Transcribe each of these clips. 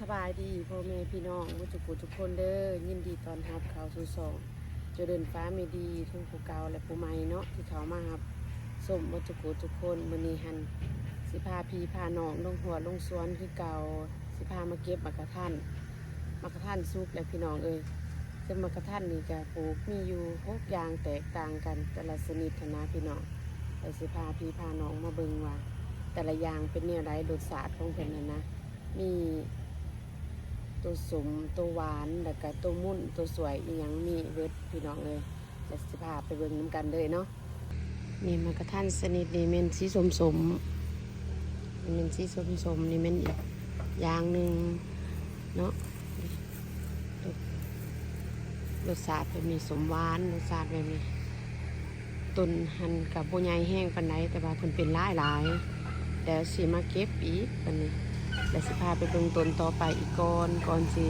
สบายดีพ่อแม่พี่น้องมุจุกุทุกคนเด้อยินดีตอนรับเขาสู่สองจะเดินฟ้าไม่ดีทั้งผู้เก่าและผู้ใหม่เนาะที่เขามาครับสมมุจุกุทุกคนมือนีหัน สิพาพีพาน้องลงหัวลงสวนคือเก่าสิพามาเก็บมะกระทันมะกระทันสุกและพี่น้องเอ้ยซึ่งมะกระทันนี่ก็ปลูกมีอยู่หกอย่างแตกต่างกันแต่ละชนิดนะพี่น้องแต่สิพาพีพาน้องมาเบิ่งว่า แต่ละอย่างเป็นแนวไรรสชาติของเพิ่นนะนะมี ตัวสมตัวหวานแล้วก็ตัวมุ่นตัวสวยอีหยังมีเวิร์ดพี่น้องเลยจะสิพาไปเบิ่งน้ำกันเลยเนาะนี่มันกระท่านสนิทนี่เมนสีสมสมนี่เมนสีสมสมนี่เมนอีกอย่างหนึ่งเนาะรสชาติแบบมีสมหวานรสชาติแบบนี้ต้นหันกับโบใหญ่แห้งปันไดแต่ว่าเพิ่นเป็นหลายหลายเดี๋ยวสิมาเก็บอีกปันนี้ แล้วสิพาไปเบิ่งต้นต่อไปอีกก่อนก่อนสิ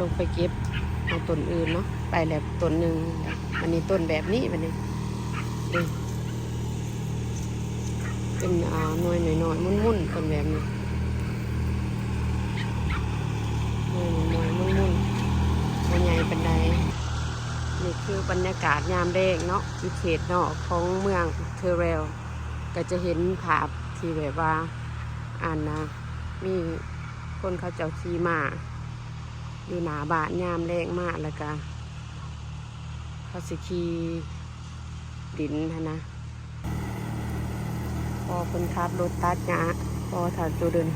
ลงไปเก็บเอาต้นอื่นเนาะไปแล้วต้นหนึ่งอันนี้ต้นแบบนี้บันนี้ดูเป็นอ่าหน่วยหน่อยหน่อยมุ่นมุ่นๆต้นแบบนี้หน่วยหน่อยมุ่นมุ่นๆตัวใหญ่ปันไดนี่คือบรรยากาศยามแดงเนาะอยู่เขตเนาะของเมืองเทเรลก็จะเห็นภาพที่แบบว่าอ่านนะ มีคนเขาเจ้าขี่มาอยู่หนาบานยามแรงมากแล้วก็เขาสิขีดินนะพอคนขับรถตัดหญ้าพอถ้าตัวเดิน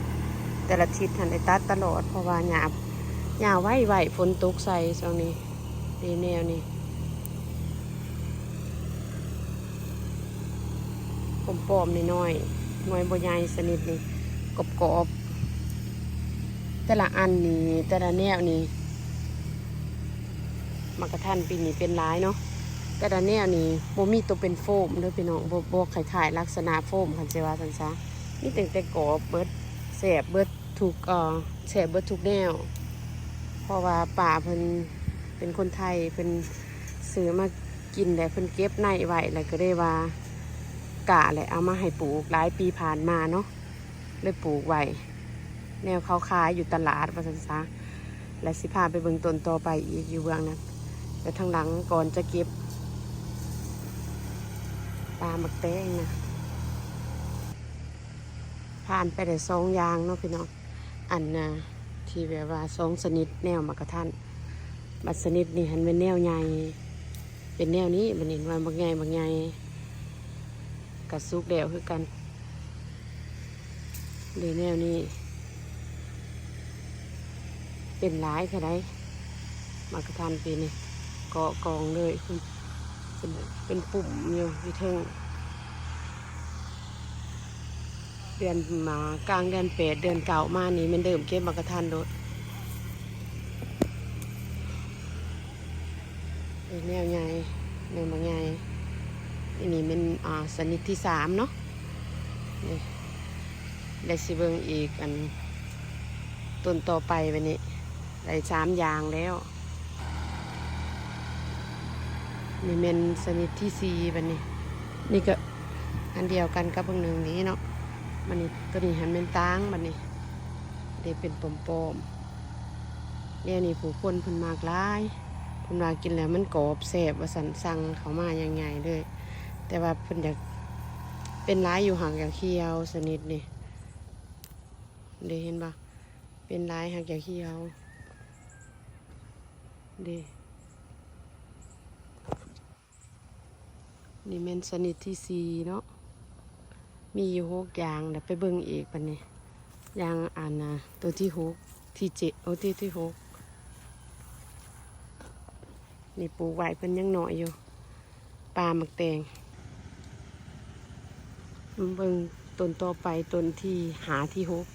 แต่ละทิศทันได้ตัดตลอดเพราะว่าหญ้าหญ้าไหวไหวฝนตกใส่ช่วงนี้ดีแนวนี้ผมปอมๆน้อยหน่วยบใหญ่สนิทนี่กรอบๆ แต่ละอันนี่แต่ละแนวนี่มักกะทันปีนี้เป็นร้ายเนาะแต่ละแนวนี่โบมีตัวเป็นโฟมด้อพี่น้องโบโบขายขายลักษณะโฟมคันเจวาสันซะนี่แต่งแต่กอบเบิดแสบเบิดถูกเอ่อแสบเบิดทุกแนว เพราะว่าป่าเพิ่นเป็นคนไทยเพิ่นซื้อมากินแล้วเพิ่นเก็บในไว้แล้วก็ได้ว่ากะแหละเอามาให้ปลูกหลายปีผ่านมาเนาะเลยปลูกไว้ แนวเขาขายอยู่ตลาดว่าสันซะและสิพาไปเบิ่งต้นต่อไปอีกอยู่เบื้องนั้นแต่ทางหลังก่อนจะเก็บปลาหมักแตงนะผ่านไปได้สองยางเนาะพี่น้องอันนะที่แบบว่าสองชนิดแนวมักกะทันบัดชนิดนี่หันเป็นแนวใหญ่เป็นแนวนี้มันเห็นว่าบางใหญ่บางใหญ่กระซุกเดวคือกันเลยแนวนี้ เป็นหลายค่ะได้มากระทันปีนี่เกาะกองเลยคุณเป็นเป็นปุ่มอยู่ที่เทิงเดือนมากลางเดือนแปดเดือนเก่ามานี่มันเดิมเก็บมากระทันโดดแนวใหญ่แนวบางใหญ่อันนี้เป็นอ่าสนิทที่สามเนาะนี่ได้สิเบิงอีกอันต้นต่อไปวันนี้ ได้สามอย่างแล้ว นี่เป็นสนิทที่สี่บันนี้ นี่ก็อันเดียวกันกับเบางหนึ่งนี้เนาะมันนี่ตัวนี้หันเป็นตั้งบันนี้ได้เป็นปมปมๆเนี่ยนี่ผู้คนเพิ่นมากหลายเพิ่นมากินแล้วมันกรอบแสบว่าสันสั่งเขามาอย่างไงเลย แต่ว่าเพิ่นอยากเป็นร้ายอยู่ห่างจากเคียวสนิทนี่เด้เห็นปะเป็นร้ายห่างจากเคียวเดนี่เมนสนิทที่สี่เนาะ มีอยู่หกอย่างเดี๋ยวไปเบิ่งอีกปันนี้ยางอ่านนะตัวที่หกที่เจ็ดโอ้ที่ที่หกนี่ปลูกไว้เป็นยังหน่อยอยู่ปลาหมักแตงเบิ่งต้นต่อไปต้นที่หาที่หก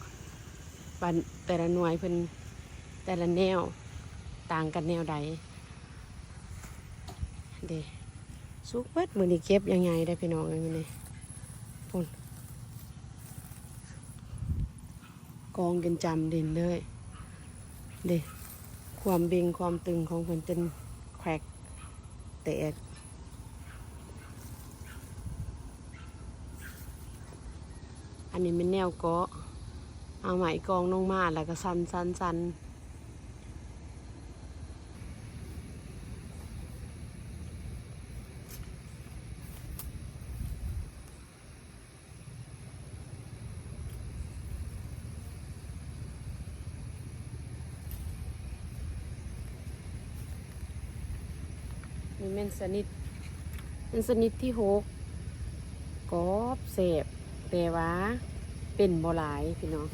บันแต่ละหน่วยเป็นแต่ละแนว ต่างกันแนวใดเดสุกเบิดมือนี้เก็บยังไงได้พี่น้องเลยมือนี้พุ่นกองกันจำดินเลยเดความเบงความตึงของคนจนแขวกแตกอันนี้เป็นแนวเกาะเอาไหมกองลงมาแล้วก็สันสันสันน เป็นสนิทเป็นสนิทที่หกกอบเสบแต่ว่าเป็นบ่หลายพี่น้อง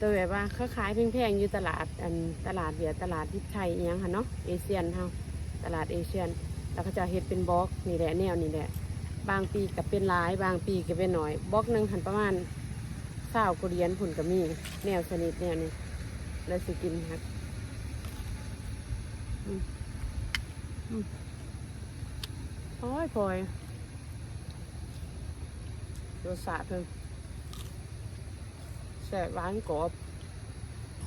ตัวแบบว่าเขาขายแพงๆอยู่ตลาดอันตลาดเวียตลาดทิพไทยอหยังค่ะเนาะเอเชียนเฮาตลาดเอเชียน แล้วเขาจะเฮ็ดเป็นบล็อกนี่แหละแนวนี่แหละ บางปีก็เป็นหลาย บางปีก็เป็นหน่อยบล็อกหนึ่งหันประมาณเศร้ากุเรียนผุนก็มีแนวชนิดแนวนี้แล้วสิกินครับอืมอืม โอ้ยพลอยรสชาติเพิ่งแซ่บหวานกรอบ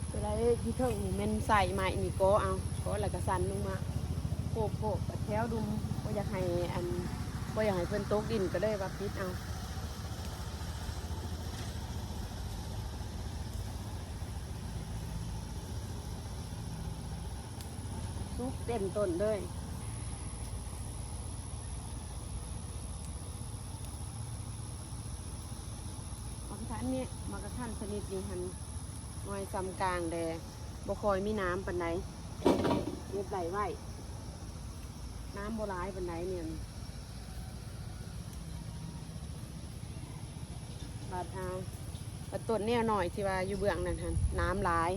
จะได้ที่เทิงนี่มันใส่ใหม่นี่ก็เอาก็แล้วก็สันลงมาโปกโปกแถวดุมว่าอยากให้อันว่าอยากให้เพิ่นตกดินก็ได้ว่าปิดเอาซุกเต็มต้นเลย มากระทันเนี่ย มากระทันชนิดนี้หันหน่วยซำกลางแดบ่คอยมีน้ำปันไหนเรียบไหลไหวน้ำโบร้ายปันไหนเนี่ยบาดเอาบัดต้นเนี่ยหน่อยที่ว่าอยู่เบื้องนั่นหันน้ำร้าย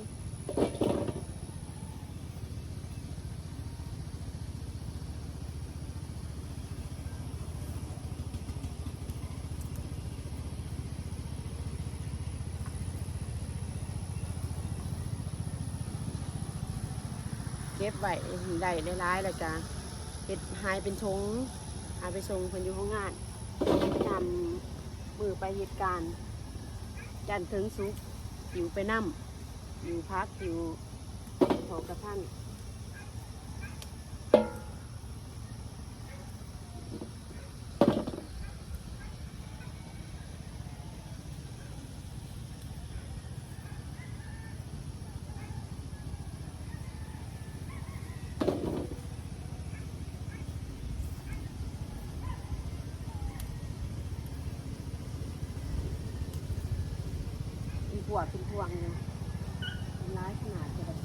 เก็บไว้ได้ได้ร้ายๆแล้วจ้ะเห็ดหายเป็นชงหายไปชงคนอยู่ห้องงานนำมือไปเหตุการณ์จันถึงสุกอยู่ไปนั่มอยู่พักอยู่ขอกระท่าน วดเป็นพวงเลยเป็นร้ายขนาดจะแบบ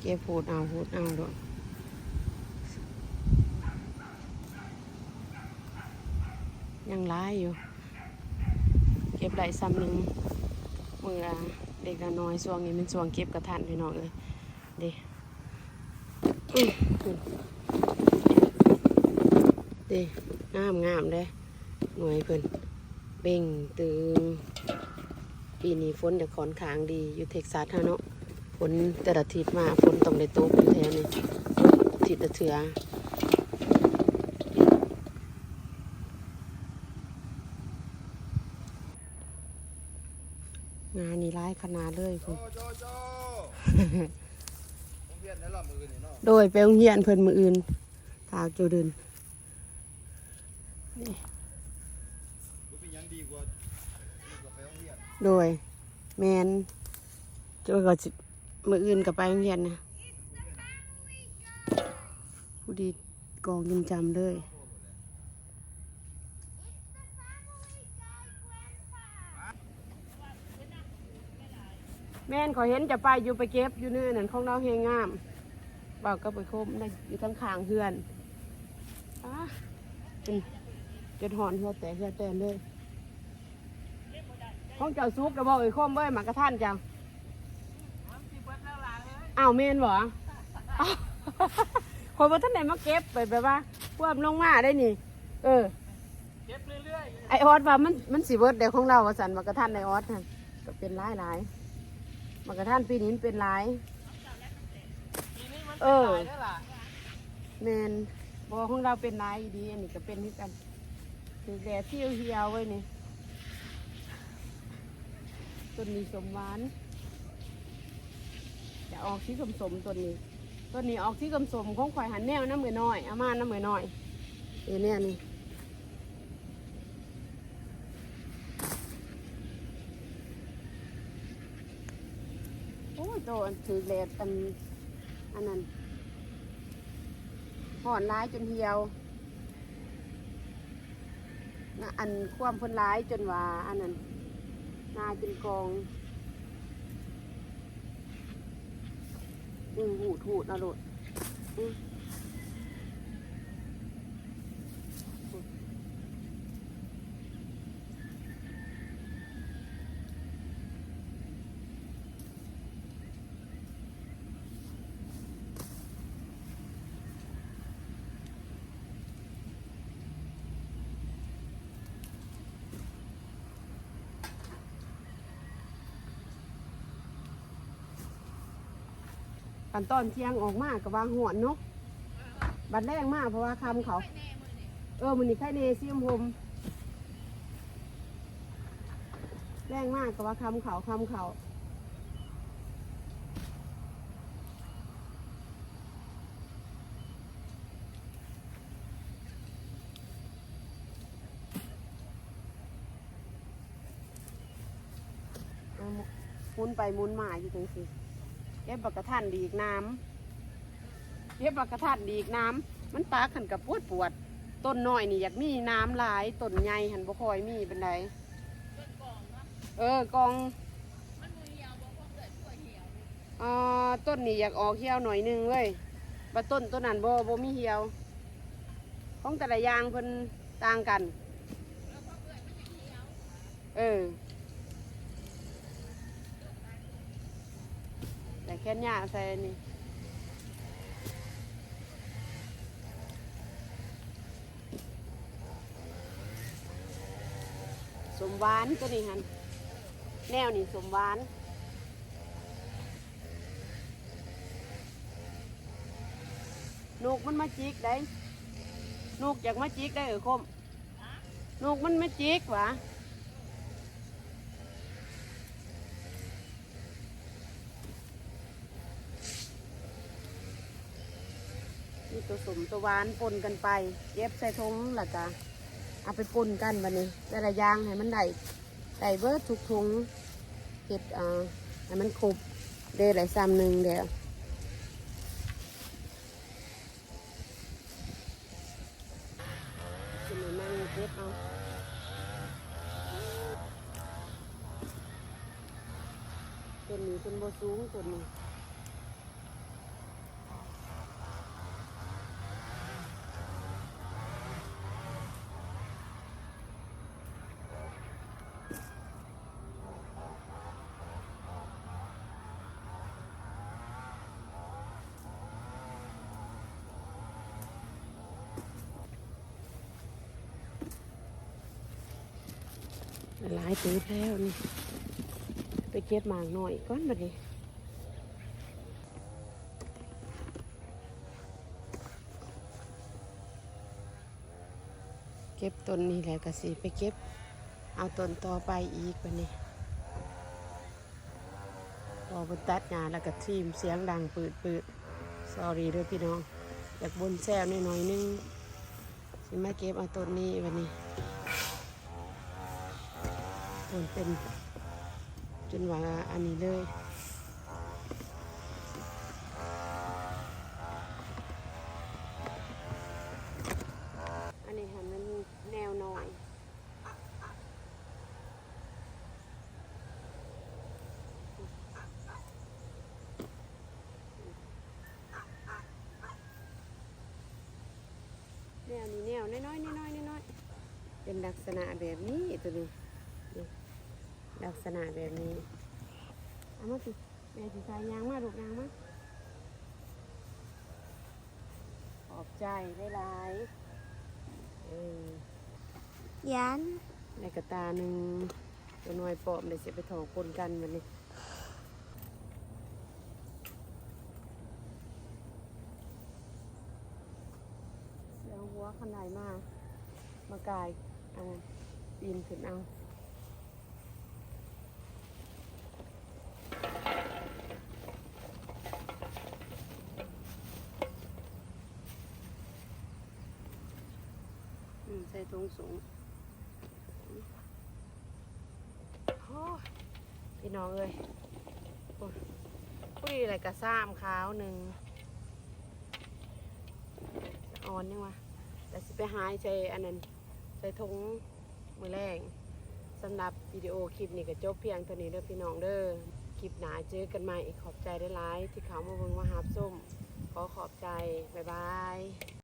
เก็บ พูดเอาพูดเอาด้วยยังร้ายอยู่ เก็บได้ซ้ำหนึ่งเมื่อเด็กน้อยช่วงนี้เป็นช่วงเก็บกระทันพี่น้องเลยเด็เด็งามงามเด้หน่วยเพิ่นเบ่งตึงปีนี้ฝนจะค่อนขางดีอยู่เท็กซัสฮะเนาะ ฝนแต่ละทิศมาฝนต้องได้ตกอยู่แท้นี่ทิศละเถืองานนี่ร้ายขนาดเลยคุณโจโจผมเวียนในรอบมือนี่เนาะโดยไปโรงเรียนเพิ่นมืออื่นทาวโจเดินบ่เป็นหยังดีกว่าดีกว่าไปโรงเรียนโดย แมนโจก็สิ มืออื่นกับไปโรงเรียนนะผู้ดีกองยินจำเลยแม่นขอเห็นจะไปอยู่ไปเก็บอยู่เนื้อนั่นของเราเฮงงามเบาก็ไปคมได้อยู่ทั้งข้างเฮือนอ้าเป็นจนหอนหัวแตกหัวแตนเลยของเจ้าซุกระบอกไอ้คมเว้ยหมากระท่านจัง อ้าวเมนบ่อ้าวคนบ่ท่านไหนมาเก็บไปแบบว่าพวกลงมาได้นี่ เออ เก็บเรื่อยไอออสว่ามันมันสิเบิดเดี๋ยวของเราว่าสันมากระทันไอออสน่ะก็เป็นหลายหลายมากระทันปีนี้มันเป็นหลายเออแมนบอกของเราเป็นหลายอีดีอันนี้ก็เป็นที่กันถึงแดดเที่ยวเหี่ยวไว้นี่ต้นนี้สมหวาน จะออกสีสมๆตัวนี้ ตัวนี้ออกสีสมๆของข่อยหันแนวน้ำมือน้อยอามาน้ำมือน้อยเอเนี่ยนี่โอ้ยโตอันถือแดดอันอันนั้นห่อนร้ายจนเหี่ยวนะอันความพ้นร้ายจนว่าอันนั้นนาจนกอง อือหูดหูดนะลูกอือ กันตอนเที่ยงออกมากับวางหวนเนาะบัดแรงมากเพราะว่าคำเขา เออมันนี่ไข่เนซิมผมแรงมากกับว่าคำเขาคำเขาหมุนไปหมุนมาอยู่ตรงสิ เก็บบักกระทันดีกน้ำเก็บบักกระทันดีกน้ำมันปากขันกับปวดปวดต้นน้อยนี่อยากมีน้ำหลายต้นใหญ่หันบ่คอยมีเป็นไดเออกองอ่อต้นนี่อยากออกเหี่ยวหน่อยหนึงเว้ยว่าต้นต้นนั้นบ่บ่มีเหี่ยว ของแต่ละอย่างเพิ่นต่างกัน เออ แต่แค่หญ้าใส่นี่สมหวานตัวนี้ฮันแนวนี่สมหวานนกมันมาจิกได้นกอยากมาจิกได้เออคมนกมันมาจิกหวะ ตัวสมตัวหวานปนกันไป เย็บใส่ทงหละจ้ะเอาไปปนกันบันนี้แต่ละอย่างให้มันได้ได้เบิดทุกถุงเห็ดอ่าให้มันครบเดหลายซ้ำหนึ่งเดียวจะมานั่งเก็บเอาต้นนี้เป็นโบสูงต้นนี้ หลายตูดแล้วนี่ ไปเก็บหมากหน่อยก้อนบัดนี้เก็บต้นนี้แหละก็สิไปเก็บ เอาต้นต่อไปอีกบัดนี้พอบนตัดงานแล้วก็ทีมเสียงดังปืดปืดสอรี่ด้วยพี่น้องอยากบนแซวนิดหน่อยนึงสิมาเก็บเอาต้นนี้วันนี้ มันเป็นจนว่าอันนี้เลยอันนี้หันมันแนวหน่อยแนวนี้แนวน้อยๆน้อยๆน้อยๆเป็นลักษณะแบบนี้ตัวนี้ ลักษณะแบบนี้เอามาสิแม่สิใส่ยางมาลูกยางมาขอบใจได้หลายๆเออยันในกระตาหนึ่งตัวน้อยปอมเดี๋ยวเสียไปถอคนกันวันนี้เดี๋ยวหัวขนาดมากมากายเอาปีนขึ้นเอา ใส่ถุงสูงพี่น้องเอ้ยโอ้ยผู้ดีอะไรกระซ้ามขาวหนึ่งอ่อนยังวะแต่สิไปหายใส่อันนั้นใส่ทงมือแรงสำหรับวิดีโอคลิปนี้ก็จบเพียงเท่านี้เด้อพี่น้องเด้อคลิปหนาเจอกันใหม่ขอบใจได้หลายที่เขามาเบิ่งมาหาส้มขอขอบใจ บ๊ายบาย